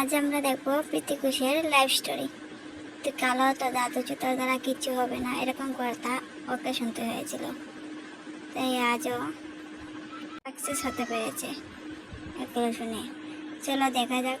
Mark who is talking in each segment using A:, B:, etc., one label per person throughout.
A: আজ আমরা দেখব ঘোষের লাইফ স্টোরি তুই কালো তো দাদু তোর দ্বারা কিচ্ছু হবে না, এরকম কথা ওকে শুনতে হয়েছিল। তাই আজও সাকসেস হতে পেরেছে। এগুলো শুনে। চলো দেখা যাক।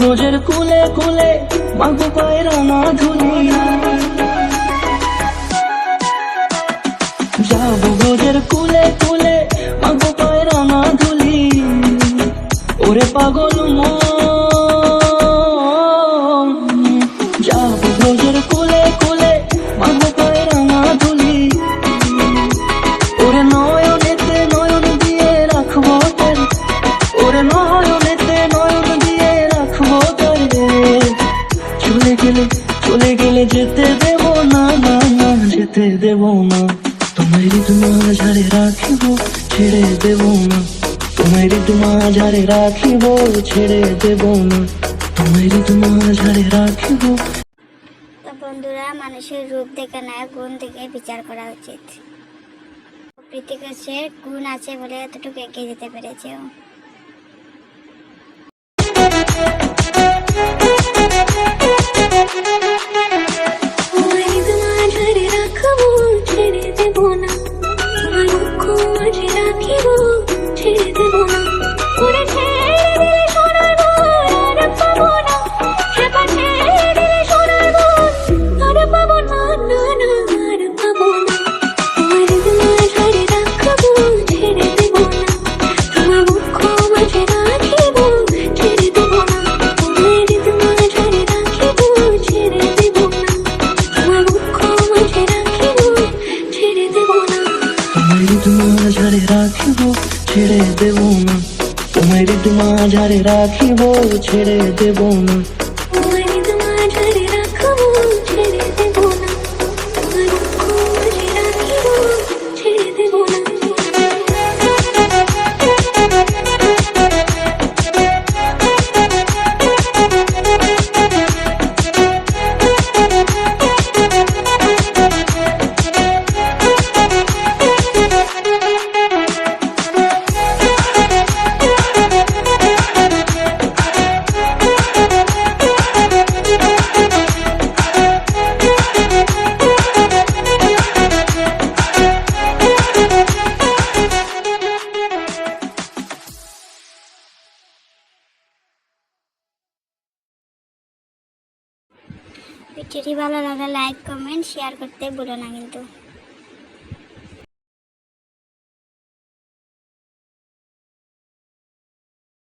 B: ব্রজের কুলে কুলে মাগো পায়ের না ধুলি গেলে চলে গেলে যেতে দেব না না না, যেতে দেব না। তোমার তোমার ঝাড়ে রাখিব, ছেড়ে দেব না। তোমার তোমার ঝাড়ে রাখিব, ছেড়ে দেব না। তোমার তোমার ঝাড়ে রাখিব।
A: বন্ধুরা, মানুষের রূপ দেখে না গুণ দেখে বিচার করা উচিত। প্রীতি ঘোষের গুণ আছে বলে এতটুকু এগিয়ে যেতে পেরেছে
C: ছেড়ে দেব না। তোমার তোমার রাখিব ছেড়ে দেব না।
A: ভিডিওটি ভালো লাগলে লাইক কমেন্ট শেয়ার করতে ভুলো না কিন্তু।